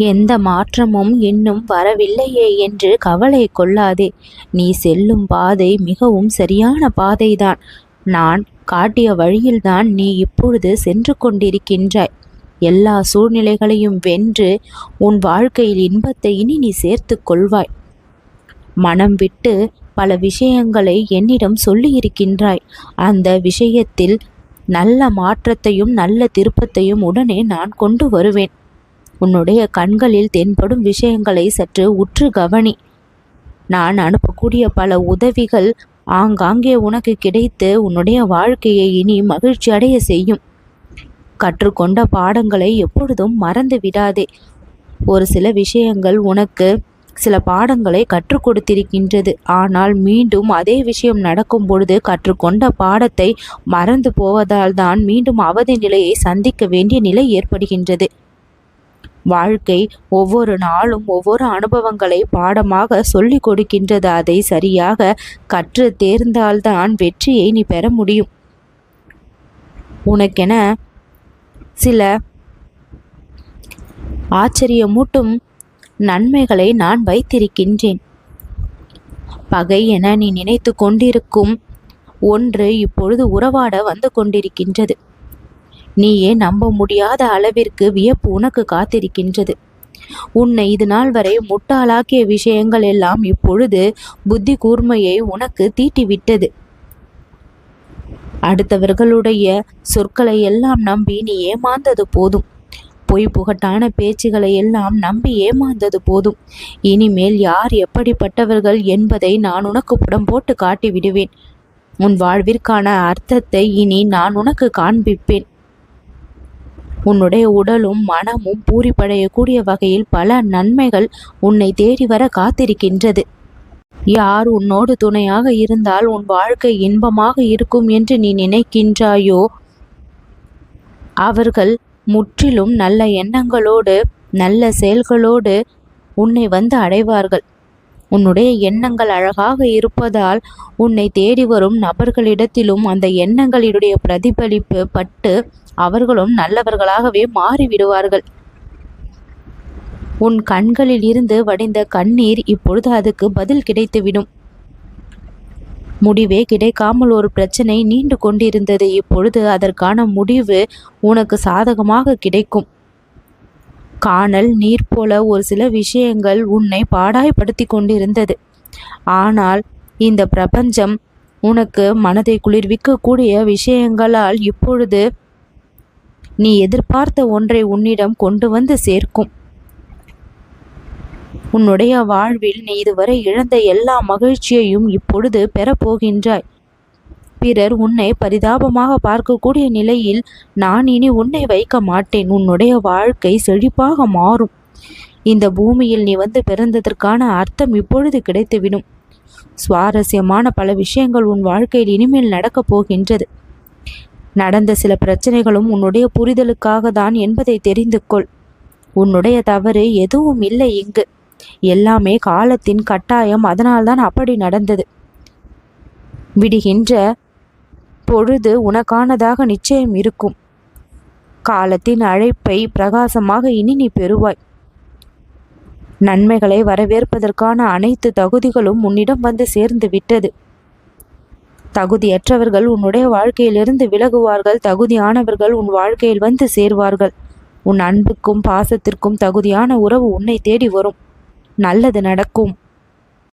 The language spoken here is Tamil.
எந்த மாற்றமும் இன்னும் வரவில்லையே என்று கவலை கொள்ளாதே. நீ செல்லும் பாதை மிகவும் சரியான பாதைதான். நான் காட்டிய வழியில்தான் நீ இப்பொழுது சென்று கொண்டிருக்கின்றாய். எல்லா சூழ்நிலைகளையும் வென்று உன் வாழ்க்கையில் இன்பத்தை இனி நீ சேர்த்து கொள்வாய். மனம் விட்டு பல விஷயங்களை என்னிடம் சொல்லியிருக்கின்றாய். அந்த விஷயத்தில் நல்ல மாற்றத்தையும் நல்ல திருப்பத்தையும் உடனே நான் கொண்டு வருவேன். உன்னுடைய கண்களில் தென்படும் விஷயங்களை சற்று உற்று கவனி. நான் அனுப்பக்கூடிய பல உதவிகள் ஆங்காங்கே உனக்கு கிடைத்து உன்னுடைய வாழ்க்கையை இனி மகிழ்ச்சி அடைய செய்யும். கற்றுக்கொண்ட பாடங்களை எப்பொழுதும் மறந்து விடாதே. ஒரு சில விஷயங்கள் உனக்கு சில பாடங்களை கற்றுக் கொடுத்திருக்கின்றது. ஆனால் மீண்டும் அதே விஷயம் நடக்கும் பொழுது கற்றுக்கொண்ட பாடத்தை மறந்து போவதால் தான் மீண்டும் அவதி நிலையை சந்திக்க வேண்டிய நிலை ஏற்படுகின்றது. வாழ்க்கை ஒவ்வொரு நாளும் ஒவ்வொரு அனுபவங்களை பாடமாக சொல்லி கொடுக்கின்றது. அதை சரியாக கற்று தேர்ந்தால்தான் வெற்றியை நீ பெற முடியும். உனக்கென சில ஆச்சரியமூட்டும் நன்மைகளை நான் வைத்திருக்கின்றேன். பகை என நீ நினைத்து கொண்டிருக்கும் ஒன்று இப்பொழுது உறவாட வந்து கொண்டிருக்கின்றது. நீயே நம்ப முடியாத அளவிற்கு வியப்பு உனக்கு காத்திருக்கின்றது. உன்னை இது நாள் வரை முட்டாளாக்கிய விஷயங்கள் எல்லாம் இப்பொழுது புத்தி கூர்மையை உனக்கு தீட்டிவிட்டது. அடுத்தவர்களுடைய சொற்களை எல்லாம் நம்பி நீ ஏமாந்தது போதும். பொய் புகட்டான பேச்சுகளை எல்லாம் நம்பி ஏமாந்தது போதும். இனிமேல் யார் எப்படிப்பட்டவர்கள் என்பதை நான் உனக்கு புடம் போட்டு காட்டி விடுவேன் உன் வாழ்விற்கான அர்த்தத்தை இனி நான் உனக்கு காண்பிப்பேன். உன்னுடைய உடலும் மனமும் பூரிப்படையக்கூடிய வகையில் பல நன்மைகள் உன்னை தேடி வர காத்திருக்கின்றது. யார் உன்னோடு துணையாக இருந்தால் உன் வாழ்க்கை இன்பமாக இருக்கும் என்று நீ நினைக்கின்றாயோ? அவர்கள் முற்றிலும் நல்ல எண்ணங்களோடு நல்ல செயல்களோடு உன்னை வந்து அடைவார்கள். உன்னுடைய எண்ணங்கள் அழகாக இருப்பதால் உன்னை தேடி வரும் நபர்களிடத்திலும் அந்த எண்ணங்களினுடைய பிரதிபலிப்பு பட்டு அவர்களும் நல்லவர்களாகவே மாறிவிடுவார்கள். உன் கண்களில் இருந்து வடிந்த கண்ணீர் இப்பொழுது அதுக்கு பதில் கிடைத்துவிடும். முடிவே கிடைக்காமல் ஒரு பிரச்சனை நீண்டு கொண்டிருந்தது. இப்பொழுது அதற்கான முடிவு உனக்கு சாதகமாக கிடைக்கும். காணல் நீர் போல ஒரு சில விஷயங்கள் உன்னை பாடாய்படுத்தி கொண்டிருந்தது. ஆனால் இந்த பிரபஞ்சம் உனக்கு மனதை குளிர்விக்கக்கூடிய விஷயங்களால் இப்பொழுது நீ எதிர்பார்த்த ஒன்றை உன்னிடம் கொண்டு வந்து சேர்க்கும். உன்னுடைய வாழ்வில் நீ இதுவரை இழந்த எல்லா மகிழ்ச்சியையும் இப்பொழுது பெறப்போகின்றாய். பிறர் உன்னை பரிதாபமாக பார்க்கக்கூடிய நிலையில் நான் இனி உன்னை வைக்க மாட்டேன். உன்னுடைய வாழ்க்கை செழிப்பாக மாறும். இந்த பூமியில் நீ வந்து பிறந்ததற்கான அர்த்தம் இப்பொழுது கிடைத்துவிடும். சுவாரஸ்யமான பல விஷயங்கள் உன் வாழ்க்கையில் இனிமேல் நடக்கப் போகின்றது. நடந்த சில பிரச்சனைகளும் உன்னுடைய புரிதலுக்காக தான் என்பதை தெரிந்து கொள். உன்னுடைய தவறு எதுவும் இல்லை இங்கு. எல்லாமே காலத்தின் கட்டாயம் அதனால்தான் அப்படி நடந்தது. விடுகின்ற பொழுது உனக்கானதாக நிச்சயம் இருக்கும். காலத்தின் அழைப்பை பிரகாசமாக இனி நீ பெறுவாய். நன்மைகளை வரவேற்பதற்கான அனைத்து தகுதிகளும் உன்னிடம் வந்து சேர்ந்து விட்டது. தகுதியற்றவர்கள் உன்னுடைய வாழ்க்கையிலிருந்து விலகுவார்கள். தகுதியானவர்கள் உன் வாழ்க்கையில் வந்து சேர்வார்கள். உன் அன்புக்கும் பாசத்திற்கும் தகுதியான உறவு உன்னை தேடி வரும். நல்லது நடக்கும்.